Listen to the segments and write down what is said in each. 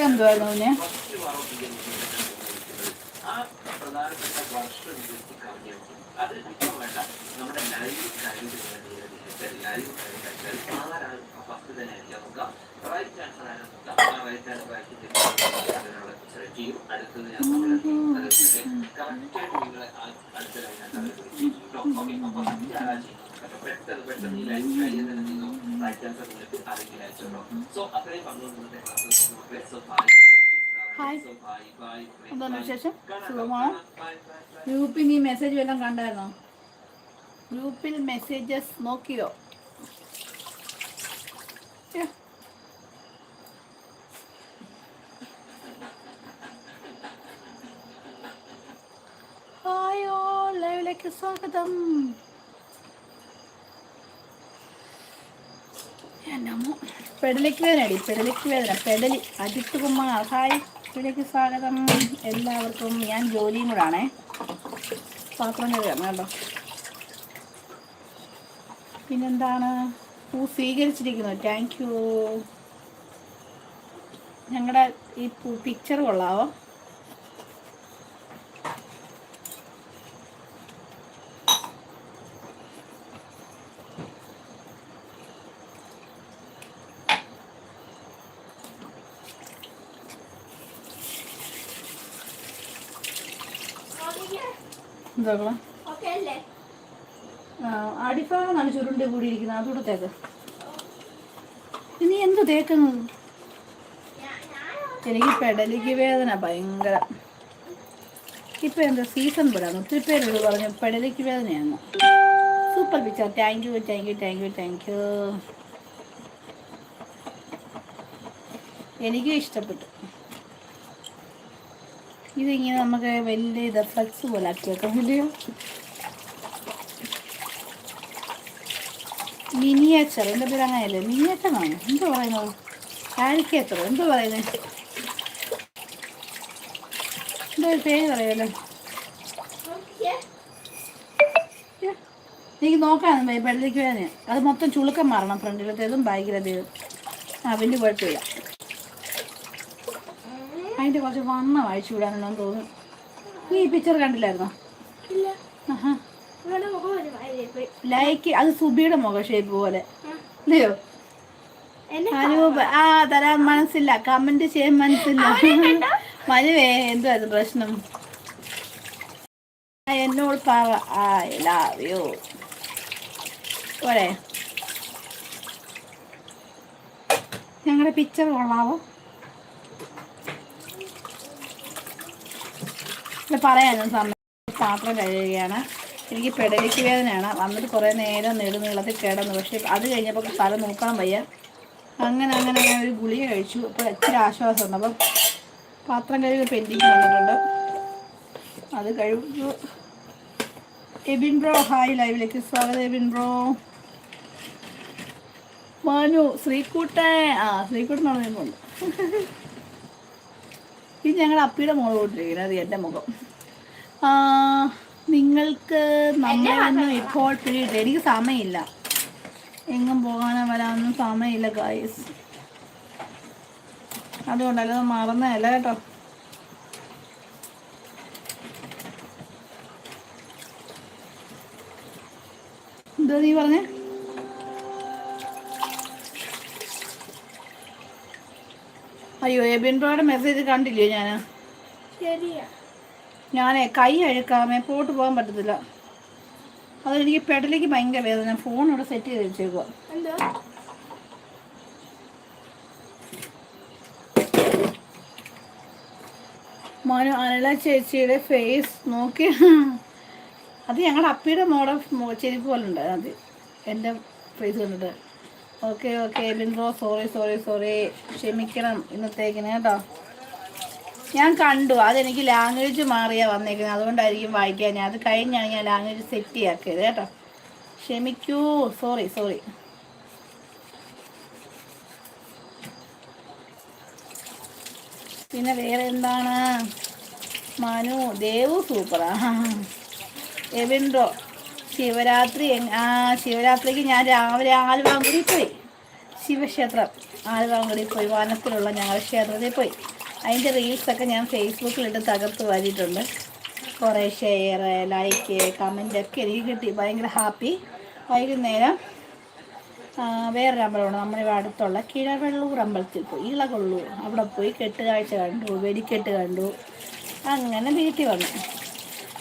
എന്തുവായിരുന്നു കുഞ്ഞെ ആ പ്രധാനപ്പെട്ട വർഷം അത് ഇപ്പം വേണ്ട. നമ്മുടെ ലൈവ് കഴിവ് ലൈവ് കഴിവ് ആരാണ് ഫസ്റ്റ് തന്നെ നോക്കാം. റൈറ്റ് ചാൻസർ ആണ് നോക്കാം? ആ റൈറ്റ് ചാൻസർ അതിനുള്ള ചെയ്യും. അടുത്തത് ഞാൻ നമ്മളെ കറക്റ്റായിട്ട് നിങ്ങളെ അടുത്ത ലൈനാണ് ഓക്കെ ആരാ ചെയ്യുന്നത്. പെട്ടെന്ന് പെട്ടെന്ന് ഈ ലൈഫ് കഴിഞ്ഞാൽ തന്നെ നിങ്ങൾ ചാൻസർ നിന്നിട്ട് ആരെങ്കിലും അയച്ചോളൂ സോ അത്രയും ഹായ് എന്താണ് വിശേഷം? സുഖമാണോ? ഗ്രൂപ്പിൽ നീ മെസ്സേജ് വല്ലതും കണ്ടായിരുന്നോ? ഗ്രൂപ്പിൽ മെസ്സേജസ് നോക്കിയോ. ഹായോ ലൈവിലേക്ക് സ്വാഗതം. അമ്മ പെടലിക്ക് വേദനടി പെടലിക്ക് വേദന പെടലി അജിത്ത് കുമാർ ഹായ്. ഇവിടേക്ക് സ്വാഗതം. എല്ലാവർക്കും ഞാൻ ജോലിയും കൂടാണേ. പാത്രം കഴുകാം കേട്ടോ. പിന്നെന്താണ്? പൂ സ്വീകരിച്ചിരിക്കുന്നു. താങ്ക് യു ഞങ്ങളുടെ ഈ പിക്ചർ കൊള്ളാവോ? എന്താ അടിഭാഗമാണ് ചുരുണ്ട് കൂടിയിരിക്കുന്നത്. അതുകൂടെ തേക്ക്. നീ എന്ത് തേക്കുന്നത് എനിക്ക് പെടലിക്ക് വേദന ഭയങ്കര. ഇപ്പൊ എന്താ? സീസൺ പോലാണ് ഒത്തിരി പേരോട് പറഞ്ഞു പെടലിക്ക് വേദനയാണ് super picture thank you thank you thank you thank you എനിക്കും ഇഷ്ടപ്പെട്ടു. ഇതിങ്ങനെ നമുക്ക് വലിയ ഇത് ഫ്ലക്സ് പോലെ ആക്കി വെക്കാം. ഇല്ലയോ മിനിയേച്ചർ. എന്റെ പേര് അങ്ങനെയല്ലേ. മിനിയേച്ചർ ആണ് എന്താ പറയുന്നത് കാരിക്കേച്ചർ എന്ത് പറയുന്നത് എന്താ പേര് പറയാലോ എനിക്ക് നോക്കാം വെള്ളയ്ക്ക് വേദന അത് മൊത്തം ചുളുക്കം മാറണം ഫ്രണ്ടിലത്തേതും ബാക്കിലത്തേതും. ആ വലിയ കുഴപ്പമില്ല. അതിന്റെ കുറച്ച് വണ്ണം അഴിച്ചു വിടാനുണ്ടെന്ന് തോന്നുന്നു. നീ ഈ പിക്ചർ കണ്ടില്ലായിരുന്നോ? ലൈക്ക് അത് സുബിയുടെ മുഖ ഷേപ്പ് പോലെ. അല്ലയോ അനൂപ് ആ തരാൻ മനസ്സില്ല. കമന്റ് ചെയ്യാൻ മനസ്സില്ല. മനുവേ എന്തുവായിരുന്നു പ്രശ്നം? എന്നോട് പറ. ഐ ലവ് യു പോരെ. ഞങ്ങളുടെ പിക്ചർ കൊള്ളാവോ? ഇത് പറയാനും സമയം പാത്രം കഴുകുകയാണ്. എനിക്ക് പെടലിക്ക് വേദനയാണ്. വന്നിട്ട് കുറേ നേരം നെടുനീളത്തിൽ കിടന്നു. പക്ഷേ അത് കഴിഞ്ഞപ്പോൾ തല നോക്കാൻ വയ്യ. അങ്ങനെ അങ്ങനെ അങ്ങനെ ഒരു ഗുളിക കഴിച്ചു. അപ്പോൾ ഇച്ചിരി ആശ്വാസമുണ്ട്. അപ്പം പാത്രം കഴുകി പെൻഡിങ് വന്നിട്ടുണ്ട്. അത് കഴിച്ചു എബിൻ ബ്രോ ഹായ് ലൈവിലേക്ക് സ്വാഗതം എബിൻ ബ്രോ. മനു ശ്രീക്കുട്ടൻ ആ ശ്രീക്കുട്ടനാണ് നിന്നുണ്ട് ഇത് ഞങ്ങളുടെ അപ്പിയുടെ മുഖം കൊണ്ടിരിക്കുന്നത് അത് എന്റെ മുഖം. നിങ്ങൾക്ക് നമ്മളൊന്നും ഇപ്പോൾ പിടിയിട്ട് എനിക്ക് സമയമില്ല. എങ്ങും പോകാനോ വരാനൊന്നും സമയമില്ല കായസ് അതുകൊണ്ടല്ല അത് മറന്നതല്ല കേട്ടോ. എന്താ നീ പറഞ്ഞേ? അയ്യോ എബിൻ ബ്രോയുടെ മെസ്സേജ് കണ്ടില്ലേ ഞാൻ ശരിയാ. ഞാനേ കൈ അഴുക്കാമേ പോട്ട് പോകാൻ പറ്റത്തില്ല. അതെനിക്ക് പെടലേക്ക് ഭയങ്കര വേദന. ഫോൺ ഇവിടെ സെറ്റ് ചെയ്ത് വെച്ചേക്കുക മനു അനല ചേച്ചിയുടെ ഫേസ് നോക്കി. അത് ഞങ്ങളുടെ അപ്പിയുടെ മോടെ ചെരിപ്പ് ചെരുപ്പ് പോലെ ഉണ്ട് അത് എന്റെ ഫേസ് കണ്ടിട്ട്. ഓക്കെ ഓക്കെ ബിൻഡ്രോ സോറി സോറി സോറി ക്ഷമിക്കണം ഇന്നത്തേക്കിന് കേട്ടോ. ഞാൻ കണ്ടു അതെനിക്ക് ലാംഗ്വേജ് മാറിയാ വന്നേക്കുന്നത്. അതുകൊണ്ടായിരിക്കും വായിക്കാൻ. ഞാൻ അത് കഴിഞ്ഞാണ് ഞാൻ ലാംഗ്വേജ് സെറ്റ് ചെയ്യാക്കിയത് കേട്ടോ. ക്ഷമിക്കൂ സോറി സോറി പിന്നെ വേറെ എന്താണ്? മനു ദേവു സൂപ്പറാ എവിൻഡോ ശിവരാത്രി ആ ശിവരാത്രിക്ക് ഞാൻ രാവിലെ ആലുവാങ്കുടി പോയി. ശിവക്ഷേത്രം ആലുവാങ്കുടി പോയി. വനത്തിലുള്ള ഞങ്ങളുടെ ക്ഷേത്രത്തിൽ പോയി. അതിന്റെ റീൽസൊക്കെ ഞാൻ ഫേസ്ബുക്കിലിട്ട് തകർത്ത് വാരിയിട്ടുണ്ട്. കുറേ ഷെയർ ലൈക്ക് കമന്റ് ഒക്കെ എനിക്ക് കിട്ടി. ഭയങ്കര ഹാപ്പി വൈകുന്നേരം വേറൊരു അമ്പലമാണ് നമ്മുടെ ഇവിടെ അടുത്തുള്ള കിഴവെള്ളൂർ അമ്പലത്തിൽ പോയി. ഇളകൊള്ളൂർ. അവിടെ പോയി കെട്ടുകാഴ്ച കണ്ടു വെടിക്കെട്ട് കണ്ടു. അങ്ങനെ വീട്ടിൽ വന്നു.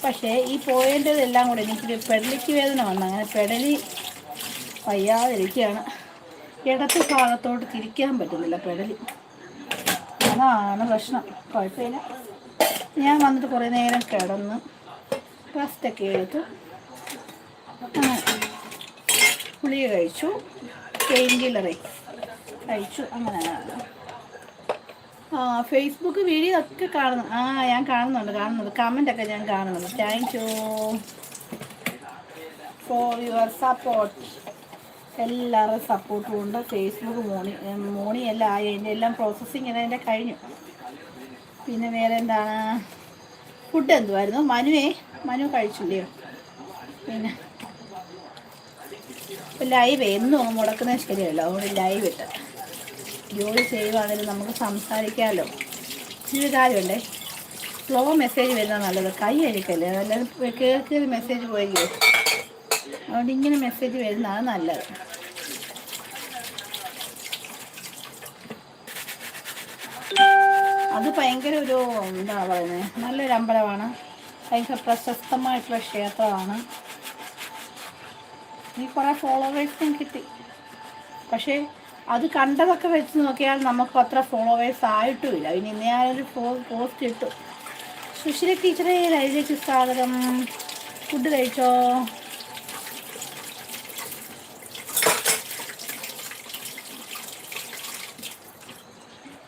പക്ഷേ ഈ പോയതിന്റെതെല്ലാം കൂടെ എനിക്കൊരു പെടലിക്ക് വേദന വന്നു. അങ്ങനെ പെടലി വയ്യാതിരിക്കുകയാണ്. ഇടത്ത് ഭാഗത്തോട്ട് തിരിക്കാൻ പറ്റുന്നില്ല പെടലി അതാണ് പ്രശ്നം. കുഴപ്പമില്ല. ഞാൻ വന്നിട്ട് കുറേ നേരം കിടന്ന് റെസ്റ്റൊക്കെ എടുത്ത് ഗുളിക കഴിച്ചു. പെയിൻ കില്ലറേ കഴിച്ചു. അങ്ങനെ ആ ഫേസ്ബുക്ക് വീഡിയോ ഒക്കെ കാണുന്നു ആ ഞാൻ കാണുന്നുണ്ട് കാണുന്നുണ്ട്. കമന്റ് ഒക്കെ ഞാൻ കാണുന്നുണ്ട്. Thank you for your support എല്ലാവരും സപ്പോർട്ടും ഉണ്ട്. ഫേസ്ബുക്ക് മോണി മോണി എല്ലാം ആയി. അതിന്റെ എല്ലാം പ്രോസസ്സിങ് അതിന്റെ കഴിഞ്ഞു. പിന്നെ വേറെ എന്താണ്? ഫുഡ് എന്തുമായിരുന്നു മനുവേ മനു കഴിച്ചില്ലയോ? പിന്നെ ലൈവ് എന്നും മുടക്കുന്ന മുടക്കുന്നത് ശരിയല്ല. അതുകൊണ്ട് ലൈവ് ഇട്ട് ജോലി ചെയ്യുവാണെങ്കിലും നമുക്ക് സംസാരിക്കാമല്ലോ. ഇതൊരു കാര്യമുണ്ടേ. സ്ലോ മെസ്സേജ് വരുന്നത് നല്ലത്. കൈ അഴിക്കല്ലേ? അല്ലാതെ കേൾക്കിയൊരു മെസ്സേജ് പോയില്ലേ? അതുകൊണ്ട് ഇങ്ങനെ മെസ്സേജ് വരുന്നതാണ് നല്ലത്. അത് ഭയങ്കര ഒരു എന്താ പറയുന്നത് നല്ലൊരു അമ്പലമാണ്. ഭയങ്കര പ്രശസ്തമായിട്ടുള്ള ക്ഷേത്രമാണ്. ഈ കുറേ ഫോളോവേഴ്സും കിട്ടി. പക്ഷേ അത് കണ്ടതൊക്കെ വെച്ച് നോക്കിയാൽ നമുക്ക് അത്ര ഫോളോവേഴ്സ് ആയിട്ടുമില്ല. ഇനി ഇന്ന് ഞാനൊരു പോസ്റ്റ് ഇട്ടു. സുശീല ടീച്ചറെ ലൈവിലേക്ക് സ്വാഗതം. ഫുഡ് കഴിച്ചോ?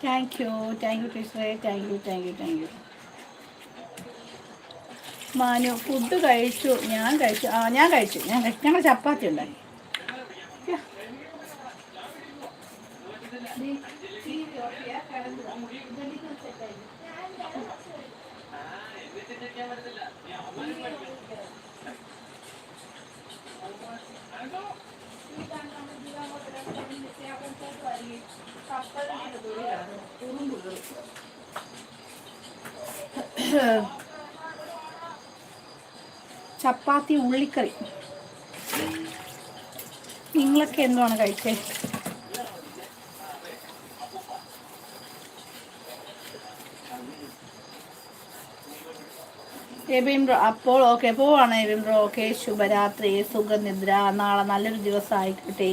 താങ്ക് യു താങ്ക് യു ടീച്ചറെ thank you thank you thank you Manu food കഴിച്ചു ഞാൻ കഴിച്ചു. ആ ഞാൻ കഴിച്ചു. ഞാൻ കഴിച്ചു. ഞങ്ങൾ ചപ്പാത്തി ഉണ്ടായി ചപ്പാത്തി ഉള്ളിക്കറി. നിങ്ങളൊക്കെ എന്തുവാണ് കഴിച്ചേ? എബിൻ ബ്രോ അപ്പോൾ ഓക്കെ പോവാണ് എബിൻ ബ്രോ ഓക്കെ ശുഭരാത്രി സുഖനിദ്ര. നാളെ നല്ലൊരു ദിവസം ആയിക്കട്ടെ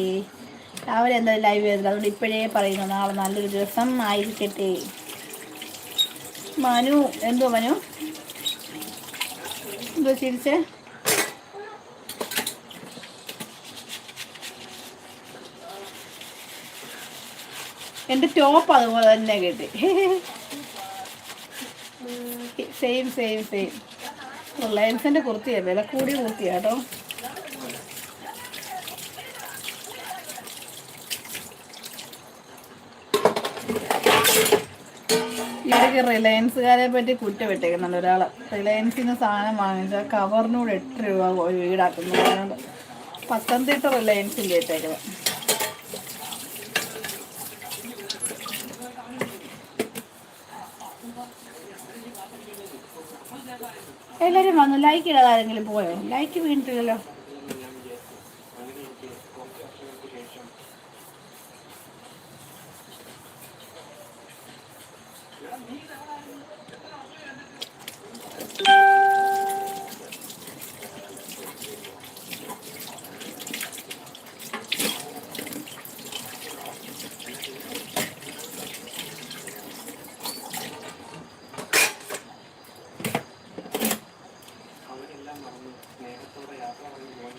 രാവിലെ എന്തായാലും ലൈവ് ചെയ്തില്ല അതുകൊണ്ട് ഇപ്പോഴേ പറയുന്നു നാളെ നല്ലൊരു ദിവസം ആയിരിക്കട്ടെ. മനു എന്തോ മനു? എന്തോ ചിരിച്ചേ? എന്റെ ടോപ്പ് അതുപോലെ തന്നെ കിട്ടി. സെയിം സെയിം സെയിം റിലയൻസിന്റെ കുർത്തിയാണ് വില കൂടിയ കുർത്തിയാട്ടോ ഇടയ്ക്ക് റിലയൻസുകാരെ പറ്റി കുറ്റമിട്ടേക്കുന്നുണ്ട് ഒരാൾ ഒരാൾ. നിന്ന് സാധനം വാങ്ങിച്ച കവറിനോട് എട്ട് രൂപ ഈടാക്കുന്നു. പത്തനംതിട്ട റിലയൻസിന്റെ ഇട്ടേക്കുന്നത് എല്ലാവരും വന്നു. ലൈക്ക് ഇടാതെ ആരെങ്കിലും പോയോ? ലൈക്ക് വീണിട്ടില്ലല്ലോ.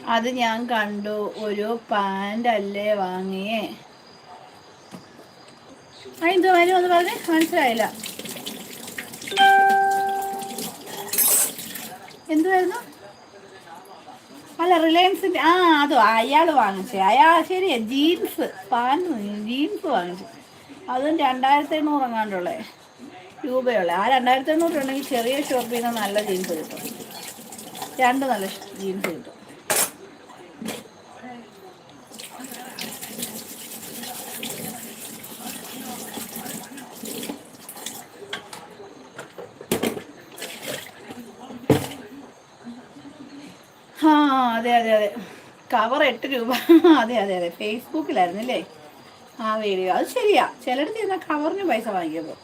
അത് ഞാൻ കണ്ടു. ഒരു പാന്റ് അല്ലേ വാങ്ങിയേ? എന്തോ വരും ഒന്ന് പറഞ്ഞ് മനസ്സിലായില്ല. എന്തുവായിരുന്നു? അല്ല റിലയൻസിന്റെ ആ അതോ അയാൾ വാങ്ങിച്ചു. അയാൾ ശരിയാ ജീൻസ് പാന്റ് ജീൻസ് വാങ്ങിച്ചു. അതും രണ്ടായിരത്തി എണ്ണൂറ് എങ്ങാണ്ടുള്ളേ? രൂപയുള്ള. ആ രണ്ടായിരത്തി എണ്ണൂറ് ഉണ്ടെങ്കിൽ ചെറിയ ഷോപ്പിൽ നിന്ന് നല്ല ജീൻസ് കിട്ടും. രണ്ട് നല്ല ജീൻസ് കിട്ടും. അതെ അതെ അതെ. കവർ എട്ട് രൂപ. അതെ അതെ അതെ. ഫേസ്ബുക്കിലായിരുന്നു അല്ലേ ആ വീഡിയോ അത് ശരിയാ. ചിലടത്ത് ചെന്നാൽ കവറിന് പൈസ വാങ്ങിയപ്പോൾ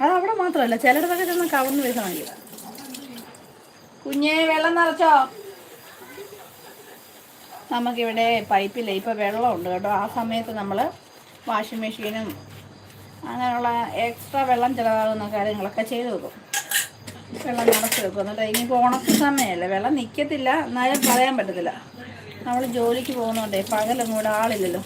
അത് അവിടെ മാത്രമല്ല ചിലടത്തൊക്കെ ചെന്നാൽ കവറിന് പൈസ വാങ്ങിയത് കുഞ്ഞേ വെള്ളം നിറച്ചോ? നമുക്കിവിടെ പൈപ്പില്ല? ഇപ്പോൾ വെള്ളമുണ്ട് കേട്ടോ. ആ സമയത്ത് നമ്മൾ വാഷിംഗ് മെഷീനും അങ്ങനെയുള്ള എക്സ്ട്രാ വെള്ളം ചിലവാകുന്ന കാര്യങ്ങളൊക്കെ ചെയ്തു വെക്കും വെള്ളം നിറച്ച് വെക്കും. എന്നിട്ട് ഇനിയിപ്പോൾ ഉണക്ക സമയമല്ലേ വെള്ളം നിൽക്കത്തില്ല എന്നാലും പറയാൻ പറ്റത്തില്ല. നമ്മൾ ജോലിക്ക് പോകുന്നോണ്ടേ പകലൊന്നും ഇവിടെ ആളില്ലല്ലോ.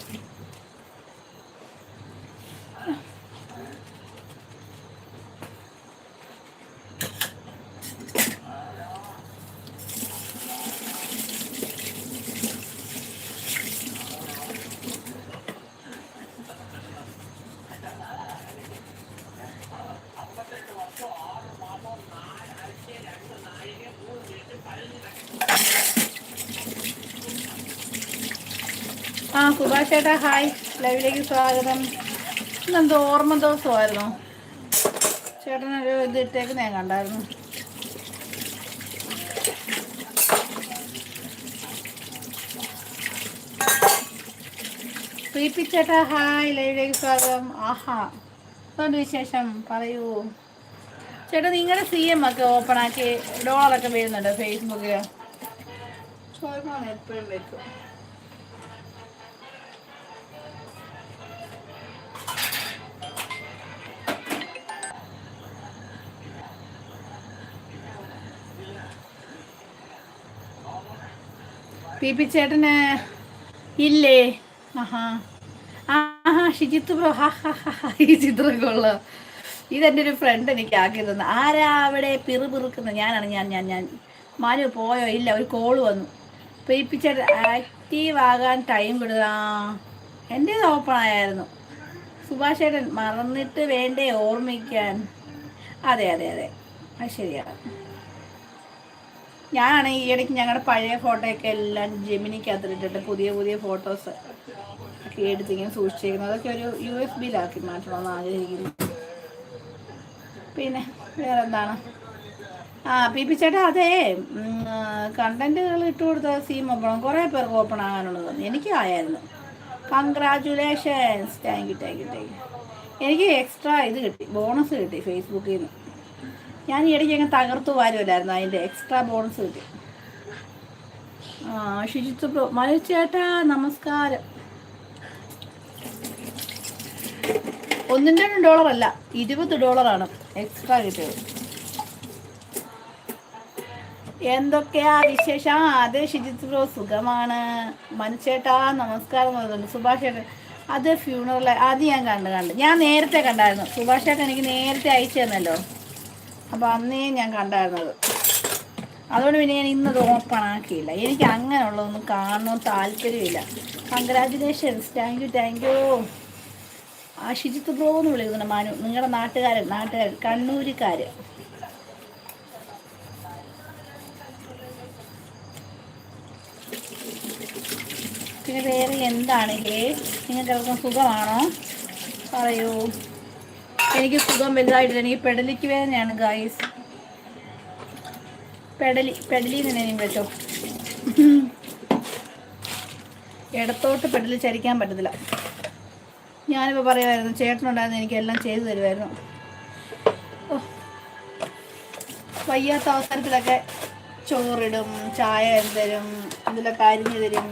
ആ സുഭാഷ് ചേട്ടാ ഹായ്. ലൈവിലേക്ക് സ്വാഗതം. ഇന്നെന്തോ ഓർമ്മ ദിവസമായിരുന്നു. ചേട്ടനൊരു ഇത് ഇട്ടേക്ക് ഞാൻ കണ്ടായിരുന്നു. പ്രീപി ചേട്ടാ ഹായ്. ലൈവിലേക്ക് സ്വാഗതം. ആഹാ. എന്തുകൊണ്ട് വിശേഷം? പറയൂ. ചേട്ടാ നിങ്ങളുടെ സി എം ഒക്കെ ഓപ്പൺ ആക്കി ഡോളറൊക്കെ വരുന്നുണ്ട് ഫേസ്ബുക്കിൽ എപ്പോഴും പി പി ചേട്ടന് ഇല്ലേ? ആഹാ. ആഹാ ഷിജിത്ത് ബ്രോ ഹാ ഹാ ഹാ ഹാ. ഈ ചിത്രമൊക്കെ ഉള്ള ഇതെന്റെ ഒരു ഫ്രണ്ട് എനിക്ക് ആക്കി തന്നു. ആരാ അവിടെ പിറുപിറുക്കുന്നത്? ഞാനാണ് ഞാൻ ഞാൻ ഞാൻ. മാനു പോയോ? ഇല്ല ഒരു കോൾ വന്നു. പി പി ചേട്ടൻ ആക്റ്റീവ് ആകാൻ ടൈം വിടുക. എന്റേത് ഓപ്പൺ ആയായിരുന്നു. സുഭാഷ് ചേട്ടൻ മറന്നിട്ട് വേണ്ടേ ഓർമ്മിക്കാൻ? അതെ അതെ അതെ. അത് ശരിയാണ്. ഞാനാണ് ഈ ഇടയ്ക്ക് ഞങ്ങളുടെ പഴയ ഫോട്ടോയൊക്കെ എല്ലാം ജെമിനിക്കകത്തിട്ടിട്ട് പുതിയ പുതിയ ഫോട്ടോസ് ഒക്കെ എടുത്തിങ്ങനെ സൂക്ഷിച്ചിരിക്കുന്നത്. അതൊക്കെ ഒരു യു എസ് ബിയിലാക്കി മാറ്റണമെന്ന് ആഗ്രഹിക്കുന്നു പിന്നെ വേറെ എന്താണ് ആ പി പി ചേട്ടാ അതെ. കണ്ടന്റുകൾ ഇട്ട് കൊടുത്ത സീം ഓപ്പണം കുറേ പേർക്ക് ഓപ്പൺ ആകാനുള്ളത് എനിക്ക് ആയായിരുന്നു. Congratulations thank you thank you thank you എനിക്ക് എക്സ്ട്രാ ഇത് കിട്ടി. ബോണസ് കിട്ടി ഫേസ്ബുക്കിൽ നിന്ന്. ഞാൻ ഈ ഇടയ്ക്ക് അങ്ങ് തകർത്തു വാരുമല്ലായിരുന്നു അതിന്റെ എക്സ്ട്രാ ബോണസ് കിട്ടി. ആ ശുചിത്വ പ്രോ മനു ചേട്ടാ നമസ്കാരം. ഒന്നും രണ്ടും ഡോളർ അല്ല. ഇരുപത് ഡോളറാണ് എക്സ്ട്രാ കിട്ടും എന്തൊക്കെയാ വിശേഷം? അത് ശുചിത്വ പ്രോ സുഖമാണ്. മനുഷ്യേട്ടാ നമസ്കാരം സുഭാഷ് അത് ഫ്യൂണറൽ അത് ഞാൻ കണ്ട് കണ്ട്. ഞാൻ നേരത്തെ കണ്ടായിരുന്നു. സുഭാഷ് എനിക്ക് നേരത്തെ അയച്ചു തന്നല്ലോ. അപ്പോൾ അന്നേ ഞാൻ കണ്ടായിരുന്നത്. അതുകൊണ്ട് പിന്നെ ഞാൻ ഇന്നത് ഓപ്പൺ ആക്കിയില്ല. എനിക്ക് അങ്ങനെയുള്ളതൊന്നും കാണണം താല്പര്യമില്ല. Congratulations thank you thank you ആ ഷിജിത്ത് ബ്രോ എന്ന് വിളിക്കുന്നു മാനു നിങ്ങളുടെ നാട്ടുകാരൻ നാട്ടുകാരൻ കണ്ണൂരിക്കാർ പിന്നെ വേറെ എന്താണ്? ഹേ നിങ്ങൾക്ക് സുഖമാണോ? പറയൂ. എനിക്ക് സുഖം വലുതായിട്ടില്ല. എനിക്ക് പെടലിക്ക് വേദനയാണ് ഗായ്സ് പെടലി പെടലി തന്നെ നീ വെച്ചോ ഇടത്തോട്ട് പെടലി ചരിക്കാൻ പറ്റത്തില്ല. ഞാനിപ്പോൾ പറയുമായിരുന്നു ചേട്ടനുണ്ടായിരുന്നു എനിക്കെല്ലാം ചെയ്തു തരുമായിരുന്നു വയ്യാത്ത അവസരത്തിലൊക്കെ ചോറിടും ചായ തരും ഇതിലൊക്കെ അരിഞ്ഞു തരും.